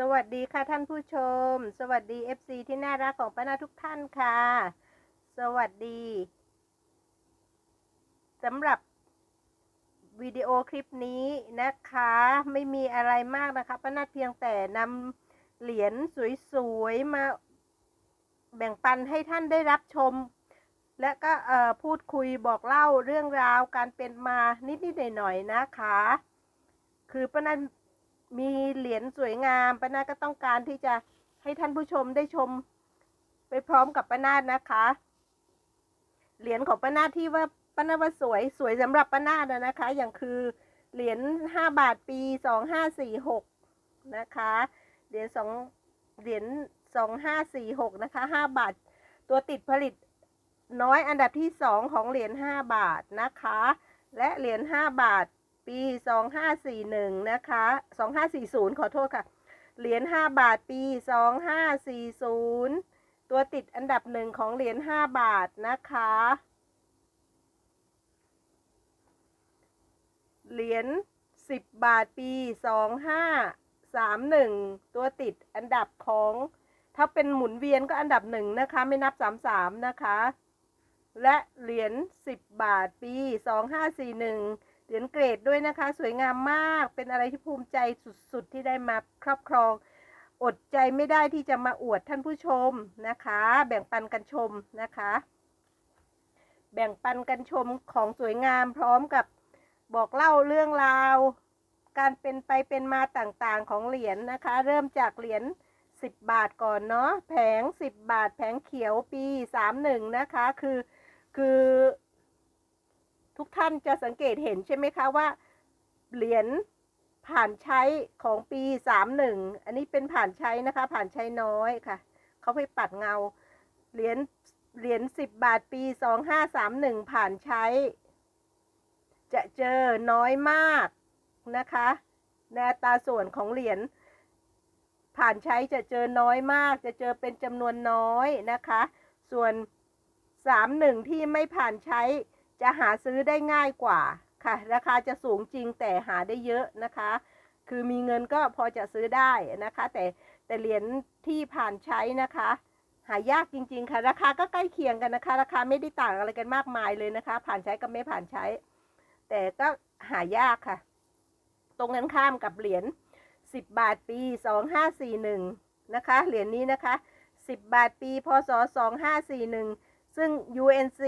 สวัสดีค่ะท่านผู้ชม สวัสดี FC ที่น่ารักของป้านาทุกท่านค่ะ สวัสดีสำหรับวิดีโอคลิปนี้นะคะ ไม่มีอะไรมากนะคะป้านาเพียงแต่นำเหรียญสวยๆ มาแบ่งปันให้ท่านได้รับชม และก็พูดคุยบอกเล่าเรื่องราวการเป็นมานิดๆหน่อยๆนะคะ คือป้านา มีเหรียญสวยงามป้านาก็ต้องการที่จะให้ท่านผู้ชมได้ชม ไปพร้อมกับป้านาดนะคะ เหรียญของป้านาดที่ว่าป้านาดว่าสวยสวยสำหรับป้านาดนะคะ อย่างคือเหรียญห้าบาทปีสองห้าสี่หกนะคะ เหรียญสองเหรียญสองห้าสี่หกนะคะห้าบาทตัวติดผลิตน้อยอันดับที่สองของเหรียญห้าบาทนะคะ และเหรียญห้าบาท ปี 2541 นะคะ 2540 ขอโทษค่ะ เหรียญ5บาทปี 2540 ตัวติดอันดับหนึ่งของเหรียญ5บาทนะคะ เหรียญ10 บาทปี 2531 ตัวติดอันดับของถ้าเป็นหมุนเวียนก็อันดับหนึ่งนะคะ ไม่นับ 33 นะคะ และเหรียญ10 บาทปี 2541 เหรียญเกรดด้วยนะคะ สวยงามมากเป็นอะไรที่ภูมิใจสุดๆ ที่ได้มาครอบครอง อดใจไม่ได้ที่จะมาอวดท่านผู้ชมนะคะ แบ่งปันกันชมนะคะ แบ่งปันกันชมของสวยงามพร้อมกับบอกเล่าเรื่องราว การเป็นไปเป็นมาต่างๆของเหรียญนะคะ เริ่มจากเหรียญ10 บาทก่อนเนาะแผง 10 บาทแผงเขียวปี 31 นะคะ คือคือ ทุกท่านจะสังเกตเห็นใช่ไหมคะว่า เหรียญผ่านใช้ของปีสามหนึ่งอันนี้เป็นผ่านใช้นะคะ ผ่านใช้น้อยค่ะเขาไปปัดเงา เหรียญเหรียญสิบบาทปีสองห้าสามหนึ่งผ่านใช้ จะเจอน้อยมากนะคะในอัตราส่วนของเหรียญผ่านใช้จะเจอน้อยมาก จะเจอเป็นจำนวนน้อยนะคะ ส่วนสามหนึ่งที่ไม่ผ่านใช้ จะหาซื้อได้ง่ายกว่าค่ะ ราคาจะสูงจริงแต่หาได้เยอะนะคะ คือมีเงินก็พอจะซื้อได้นะคะ แต่แต่เหรียญที่ผ่านใช้นะคะ หายากจริง ๆ ค่ะ ราคาก็ใกล้เคียงกันนะคะ ราคาไม่ได้ต่างอะไรกันมากมายเลยนะคะ ผ่านใช้กับไม่ผ่านใช้ แต่ก็หายากค่ะ ตรงนั้นข้ามกับเหรียญ10 บาทปี 2541 นะคะ เหรียญนี้นะคะ 10 บาทปี พศ 2541 ซึ่ง UNC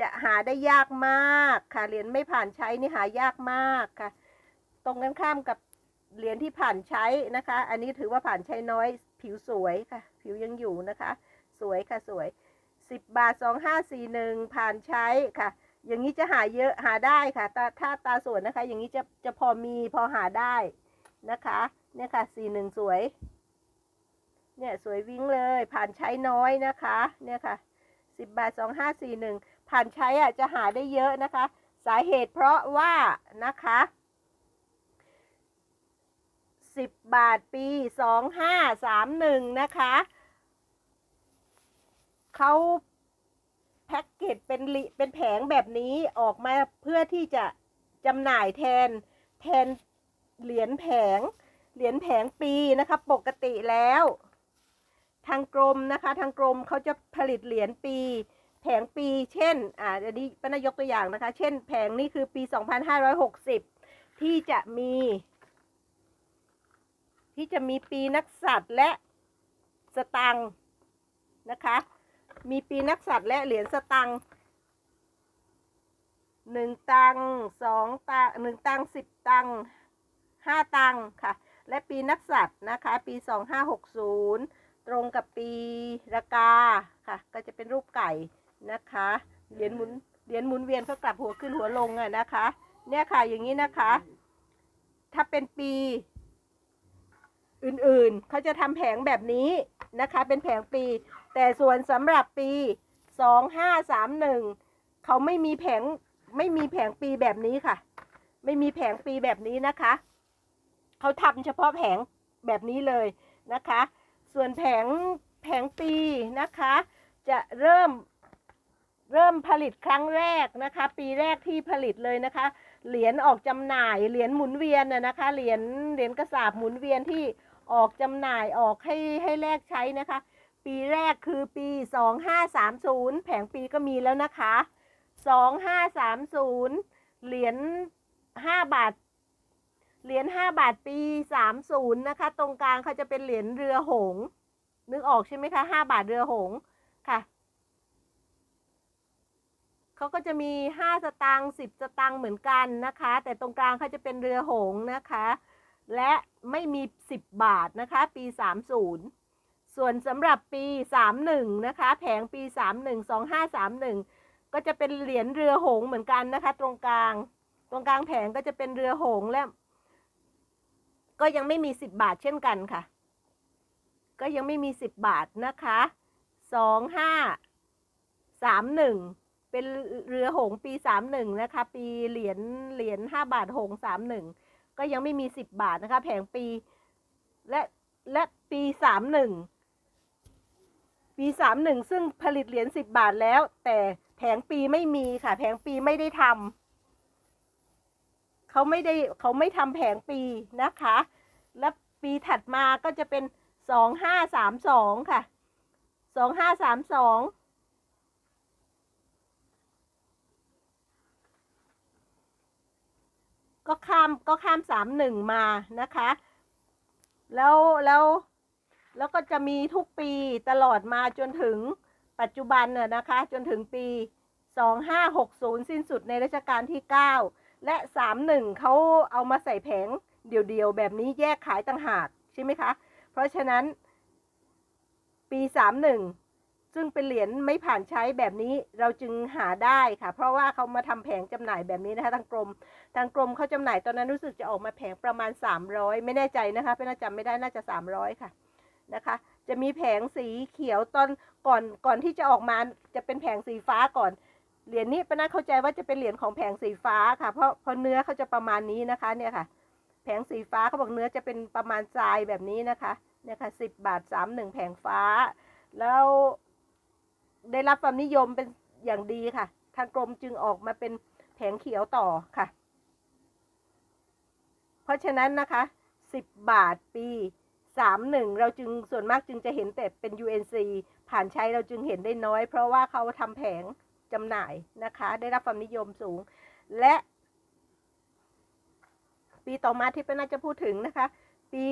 จะหาได้ยากมากค่ะเหรียญไม่ผ่านใช้นี่หายากมากค่ะ ตรงกันข้ามกับเหรียญที่ผ่านใช้นะคะ อันนี้ถือว่าผ่านใช้น้อย ผิวสวยค่ะ ผิวยังอยู่นะคะ สวยค่ะสวย 10 บาท 2541 ผ่านใช้ค่ะ อย่างนี้จะหาเยอะหาได้ค่ะตาถ้าตาสวนนะคะ อย่างนี้จะจะพอมีพอหาได้นะคะ เนี่ยค่ะ 41 สวย เนี่ยสวยวิ่งเลย ผ่านใช้น้อยนะคะ เนี่ยค่ะ 10 บาท 2541 ผ่านใช้อะจะหาได้เยอะนะคะ สาเหตุเพราะว่านะคะ 10 บาทปี 2531 นะคะเขาแพ็กเกจเป็นเป็นแผงแบบนี้ออกมาเพื่อที่จะจำหน่ายแทนแทนเหรียญแผงเหรียญแผงปีนะคะ ปกติแล้ว ทางกรมนะคะ ทางกรมเขาจะผลิตเหรียญปี แผงปีเช่นอ่าอันนี้ป้านายกตัวอย่างนะคะ เช่น แผงนี้คือปี 2560 ที่จะมี ที่จะมีปีนักสัตว์และสตังค์นะคะ มีปีนักสัตว์และเหรียญสตังค์หนึ่งตังค์สองตังค์หนึ่งตังค์สิบตังค์ห้าตังค์ค่ะ และปีนักสัตว์นะคะ ปี2560ตรงกับปีระกาค่ะ ก็จะเป็นรูปไก่ นะคะเหรียญหมุนเหรียญหมุนเวียนก็กลับหัวขึ้นหัวลงอะนะคะ เนี่ยค่ะอย่างนี้นะคะ ถ้าเป็นปีอื่นๆเขาจะทำแผงแบบนี้นะคะ เป็นแผงปี แต่ส่วนสำหรับปี2531เขาไม่มีแผงไม่มีแผงปีแบบนี้ค่ะ ไม่มีแผงปีแบบนี้นะคะเขาทำเฉพาะแผงแบบนี้เลยนะคะ ส่วนแผงแผงปีนะคะ จะเริ่ม เริ่มผลิตครั้งแรกนะคะ ปีแรกที่ผลิตเลยนะคะ เหรียญออกจำหน่ายเหรียญหมุนเวียนน่ะนะคะเหรียญเหรียญกระสาบหมุนเวียนที่ออกจำหน่ายออกให้ให้แลกใช้นะคะ ปีแรกคือปี 2530 แผงปีก็มีแล้วนะคะ 2530 เหรียญ5บาทเหรียญ5บาทปี 30 นะคะ ตรงกลางเขาจะเป็นเหรียญเรือหง นึกออกใช่ไหมคะ 5 บาทเรือหงค่ะ เขาก็จะมี 5 สตางค์10 สตางค์เหมือนกันนะคะ แต่ตรงกลางเขาจะเป็นเรือหงนะคะ และไม่มี 10 บาทนะคะ ปี 30 ส่วนสำหรับปี 31 นะคะ แผงปี 31 2531 ก็จะเป็นเหรียญเรือหงเหมือนกันนะคะ ตรงกลาง ตรงกลางแผงก็จะเป็นเรือหงและ ก็ยังไม่มี 10 บาทเช่นกันค่ะ ก็ยังไม่มี 10 บาทนะคะ 25 31 เป็นเรือหงปีส์ปี31นะคะ ปีเหรียญเหรียญ5บาทหงส์31ก็ยังไม่มี10บบาทนะคะ แผงปีและและปี31ปี31ซึ่งผลิตเหรียญ10บบาทแล้ว แต่แผงปีไม่มีค่ะ แผงปีไม่ได้ทำเขาไม่ได้เขาไม่ทำแผงปีนะคะ และปีถัดมาก็จะเป็น2532ค่ะ2532 ก็ข้ามก็ข้ามสามหนึ่งมานะคะ แล้วแล้วแล้วก็จะมีทุกปีตลอดมาจนถึงปัจจุบันน่ะนะคะ จนถึงปี 2560 สิ้นสุดในรัชกาลที่ 9 และ 31เขาเอามาใส่แผงเดี่ยวๆ แบบนี้แยกขายต่างหาก ใช่ไหมคะ เพราะฉะนั้นปี 31 ซึ่งเป็นเหรียญไม่ผ่านใช้แบบนี้เราจึงหาได้ค่ะ เพราะว่าเขามาทำแผงจำหน่ายแบบนี้นะคะทางกรม ทางกรมเขาจำหน่ายตอนนั้นรู้สึกจะออกมาแผงประมาณ 300 ไม่แน่ใจนะคะเป็นน่าจำไม่ได้น่าจะ 300 ค่ะนะคะ จะมีแผงสีเขียวตอนก่อนก่อนที่จะออกมาจะเป็นแผงสีฟ้าก่อนเหรียญนี้ป้าน่าเข้าใจว่าจะเป็นเหรียญของแผงสีฟ้าค่ะ เพราะเพราะเนื้อเขาจะประมาณนี้นะคะเนี่ยค่ะ แผงสีฟ้าเขาบอกเนื้อจะเป็นประมาณทรายแบบนี้นะคะเนี่ยค่ะสิบบาทสามหนึ่งแผงฟ้า แล้ว ได้รับความนิยมเป็นอย่างดีค่ะ ทางกรมจึงออกมาเป็นแผงเขียวต่อค่ะ เพราะฉะนั้นนะคะ10บาทปี31เราจึงส่วนมากจึงจะเห็นแต่เป็น UNC ผ่านใช้เราจึงเห็นได้น้อย เพราะว่าเขาทำแผงจำหน่ายนะคะ ได้รับความนิยมสูง และ ปีต่อมาที่เป็นน่าจะพูดถึงนะคะ ปี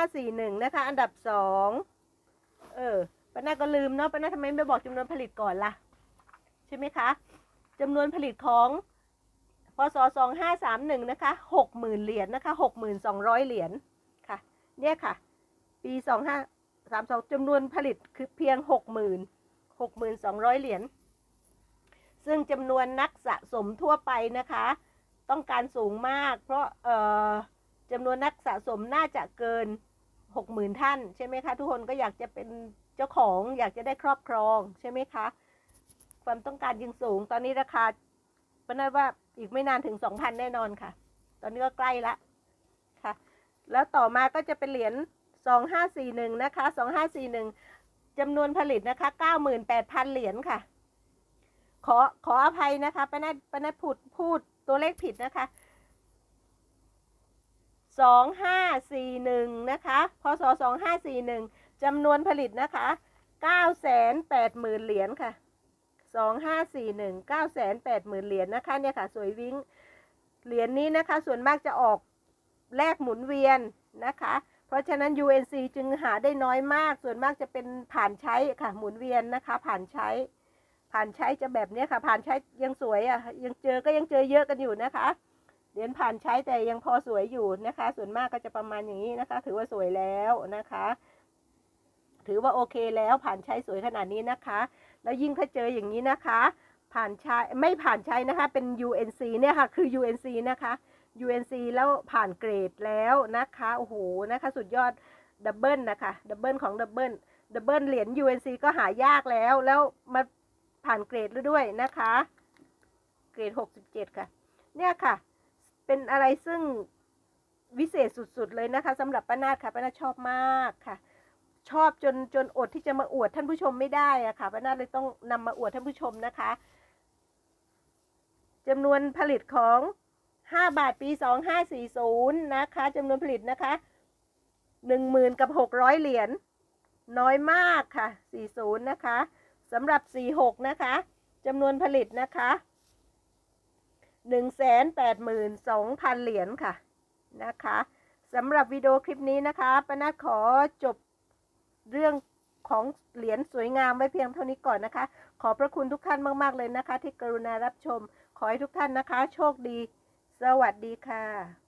2541นะคะ อันดับ2เออ ป้าน่าก็ลืมเนาะป้าน่าทำไมไม่บอกจำนวนผลิตก่อนล่ะ ใช่ไหมคะจำนวนผลิตของพศ2531นะคะ60,000เหรียญนะคะ6,200เหรียญค่ะ เนี่ยค่ะ ปี2532จำนวนผลิตคือเพียง60,000 6,200เหรียญซึ่งจำนวนนักสะสมทั่วไปนะคะ ต้องการสูงมาก เพราะเอ่อจำนวนนักสะสมน่าจะเกิน60,000ท่าน ใช่ไหมคะ ทุกคนก็อยากจะเป็น เจ้าของอยากจะได้ครอบครองใช่ไหมคะ ความต้องการยังสูง ตอนนี้ราคาปนัดว่าอีกไม่นานถึง2,000แน่นอนค่ะ ตอนนี้ก็ใกล้ละค่ะ แล้วต่อมาก็จะเป็นเหรียญ2541นะคะ2541จำนวนผลิตนะคะ98,000เหรียญค่ะ ขอขออภัยนะคะปนัดปนัดพูดพูดตัวเลขผิดนะคะ2541นะคะ พศ2541 จำนวนผลิตนะคะ980,000เหรียญค่ะ2541 980,000เหรียญนะคะเนี่ยค่ะ สวยวิ้งเหรียญนี้นะคะ ส่วนมากจะออกแลกหมุนเวียนนะคะ เพราะฉะนั้น UNC จึงหาได้น้อยมาก ส่วนมากจะเป็นผ่านใช้ค่ะ หมุนเวียนนะคะ ผ่านใช้ ผ่านใช้จะแบบเนี้ยค่ะ ผ่านใช้ยังสวยอะ ยังเจอก็ยังเจอเยอะกันอยู่นะคะ เหรียญผ่านใช้แต่ยังพอสวยอยู่นะคะ ส่วนมากก็จะประมาณอย่างนี้นะคะ ถือว่าสวยแล้วนะคะ ถือว่าโอเคแล้วผ่านใช้สวยขนาดนี้นะคะ แล้วยิ่งถ้าเจออย่างนี้นะคะ ผ่านใช้ไม่ผ่านใช้นะคะ เป็น UNC เนี่ยค่ะ คือ UNC นะคะ UNC แล้วผ่านเกรดแล้วนะคะ โอ้โห นะคะ สุดยอดดับเบิลนะคะ ดับเบิลของดับเบิล ดับเบิลเหรียญ UNC ก็หายากแล้ว แล้วมาผ่านเกรดแล้วด้วยนะคะ เกรด 67 ค่ะ เนี่ยค่ะ เป็นอะไรซึ่งวิเศษสุดๆเลยนะคะสำหรับป้านาดค่ะป้านาดชอบมากค่ะ ชอบจนจนอดที่จะมาอวดท่านผู้ชมไม่ได้อะค่ะป้านาดเลยต้องนำมาอวดท่านผู้ชมนะคะจำนวนผลิตของ 5 บาทปี 2540 นะคะจำนวนผลิตนะคะ 10,000 กับ 600 เหรียญน้อยมากค่ะ 40 นะคะสำหรับ 46 นะคะจำนวนผลิตนะคะ182,000 เหรียญค่ะนะคะสำหรับวิดีโอคลิปนี้นะคะปนัดขอจบ เรื่องของเหรียญสวยงามไว้เพียงเท่านี้ก่อนนะคะ ขอบพระคุณทุกท่านมากๆเลยนะคะ ที่กรุณารับชม ขอให้ทุกท่านนะคะ โชคดี สวัสดีค่ะ